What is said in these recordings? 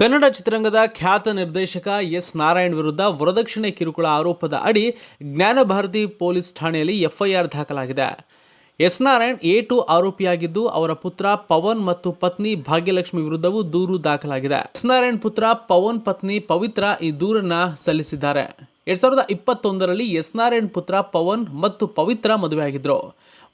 ಕನ್ನಡ ಚಿತ್ರರಂಗದ ಖ್ಯಾತ ನಿರ್ದೇಶಕ ಎಸ್ ನಾರಾಯಣ್ ವಿರುದ್ಧ ವರದಕ್ಷಿಣೆ ಕಿರುಕುಳ ಆರೋಪದ ಅಡಿ ಜ್ಞಾನಭಾರತಿ ಪೊಲೀಸ್ ಠಾಣೆಯಲ್ಲಿ ಎಫ್ಐಆರ್ ದಾಖಲಾಗಿದೆ. ಎಸ್ ನಾರಾಯಣ್ ಎ ಟು ಆರೋಪಿಯಾಗಿದ್ದು ಅವರ ಪುತ್ರ ಪವನ್ ಮತ್ತು ಪತ್ನಿ ಭಾಗ್ಯಲಕ್ಷ್ಮಿ ವಿರುದ್ಧವೂ ದೂರು ದಾಖಲಾಗಿದೆ. ಎಸ್ ನಾರಾಯಣ್ ಪುತ್ರ ಪವನ್ ಪತ್ನಿ ಪವಿತ್ರ ಈ ದೂರನ್ನ ಸಲ್ಲಿಸಿದ್ದಾರೆ. ಎರಡ್ ಸಾವಿರದ ಇಪ್ಪತ್ತೊಂದರಲ್ಲಿ ಎಸ್ ನಾರಾಯಣ್ ಪುತ್ರ ಪವನ್ ಮತ್ತು ಪವಿತ್ರ ಮದುವೆಯಾಗಿದ್ರು.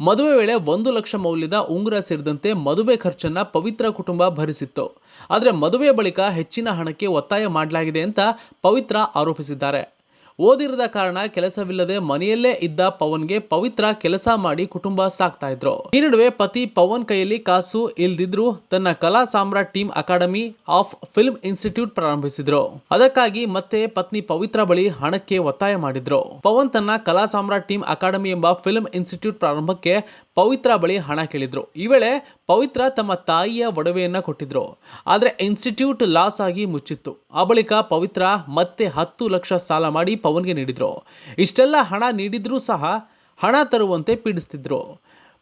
ಮದುವೆ ವೇಳೆ ಒಂದು ಲಕ್ಷ ಮೌಲ್ಯದ ಉಂಗುರ ಸೇರಿದಂತೆ ಮದುವೆ ಖರ್ಚನ್ನ ಪವಿತ್ರ ಕುಟುಂಬ ಭರಿಸಿತ್ತು. ಆದರೆ ಮದುವೆ ಬಳಿಕ ಹೆಚ್ಚಿನ ಹಣಕ್ಕೆ ಒತ್ತಾಯ ಮಾಡಲಾಗಿದೆ ಅಂತ ಪವಿತ್ರ ಆರೋಪಿಸಿದ್ದಾರೆ. ಓದಿರದ ಕಾರಣ ಕೆಲಸವಿಲ್ಲದೆ ಮನೆಯಲ್ಲೇ ಇದ್ದ ಪವನ್ಗೆ ಪವಿತ್ರ ಕೆಲಸ ಮಾಡಿ ಕುಟುಂಬ ಸಾಕ್ತಾ ಇದ್ರು. ಈ ನಡುವೆ ಪತಿ ಪವನ್ ಕೈಯಲ್ಲಿ ಕಾಸು ಇಲ್ದಿದ್ರು ತನ್ನ Kala Samrat team academy of film institute ಪ್ರಾರಂಭಿಸಿದ್ರು. ಅದಕ್ಕಾಗಿ ಮತ್ತೆ ಪತ್ನಿ ಪವಿತ್ರ ಬಳಿ ಹಣಕ್ಕೆ ಒತ್ತಾಯ ಮಾಡಿದ್ರು. ಪವನ್ ತನ್ನ ಕಲಾ ಸಾಮ್ರಾಟ್ ಟೀಮ್ ಅಕಾಡೆಮಿ ಎಂಬ ಫಿಲ್ಮ್ ಇನ್ಸ್ಟಿಟ್ಯೂಟ್ ಪ್ರಾರಂಭಕ್ಕೆ ಪವಿತ್ರ ಬಳಿ ಹಣ ಕೇಳಿದ್ರು. ಈ ವೇಳೆ ಪವಿತ್ರ ತಮ್ಮ ತಾಯಿಯ ಒಡವೆಯನ್ನ ಕೊಟ್ಟಿದ್ರು. ಆದರೆ ಇನ್ಸ್ಟಿಟ್ಯೂಟ್ ಲಾಸ್ ಆಗಿ ಮುಚ್ಚಿತ್ತು. ಆ ಬಳಿಕ ಪವಿತ್ರ ಮತ್ತೆ ಹತ್ತು ಲಕ್ಷ ಸಾಲ ಮಾಡಿ ಪವನ್ಗೆ ನೀಡಿದ್ರು. ಇಷ್ಟೆಲ್ಲ ಹಣ ನೀಡಿದ್ರೂ ಸಹ ಹಣ ತರುವಂತೆ ಪೀಡಿಸ್ತಿದ್ರು.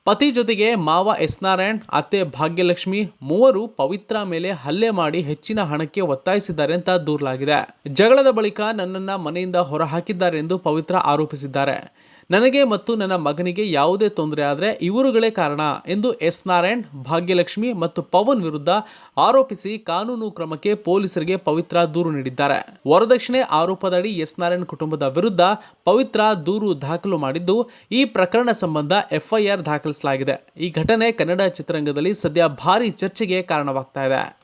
ಪತಿ ಜೊತೆಗೆ ಮಾವ ಎಸ್ ನಾರಾಯಣ್ ಅತ್ತೆ ಭಾಗ್ಯಲಕ್ಷ್ಮಿ ಮೂವರು ಪವಿತ್ರ ಮೇಲೆ ಹಲ್ಲೆ ಮಾಡಿ ಹೆಚ್ಚಿನ ಹಣಕ್ಕೆ ಒತ್ತಾಯಿಸಿದ್ದಾರೆ ಅಂತ ದೂರಲಾಗಿದೆ. ಜಗಳದ ಬಳಿಕ ನನ್ನನ್ನ ಮನೆಯಿಂದ ಹೊರಹಾಕಿದ್ದಾರೆ ಎಂದು ಪವಿತ್ರ ಆರೋಪಿಸಿದ್ದಾರೆ. ನನಗೆ ಮತ್ತು ನನ್ನ ಮಗನಿಗೆ ಯಾವುದೇ ತೊಂದರೆ ಆದರೆ ಇವರುಗಳೇ ಕಾರಣ ಎಂದು ಎಸ್ ನಾರಾಯಣ್, ಭಾಗ್ಯಲಕ್ಷ್ಮಿ ಮತ್ತು ಪವನ್ ವಿರುದ್ಧ ಆರೋಪಿಸಿ ಕಾನೂನು ಕ್ರಮಕ್ಕೆ ಪೊಲೀಸರಿಗೆ ಪವಿತ್ರ ದೂರು ನೀಡಿದ್ದಾರೆ. ವರದಕ್ಷಿಣೆ ಆರೋಪದಡಿ ಎಸ್ ನಾರಾಯಣ್ ಕುಟುಂಬದ ವಿರುದ್ಧ ಪವಿತ್ರ ದೂರು ದಾಖಲು ಮಾಡಿದ್ದು, ಈ ಪ್ರಕರಣ ಸಂಬಂಧ ಎಫ್ಐಆರ್ ದಾಖಲಿಸಲಾಗಿದೆ. ಈ ಘಟನೆ ಕನ್ನಡ ಚಿತ್ರರಂಗದಲ್ಲಿ ಸದ್ಯ ಭಾರಿ ಚರ್ಚೆಗೆ ಕಾರಣವಾಗ್ತಾ ಇದೆ.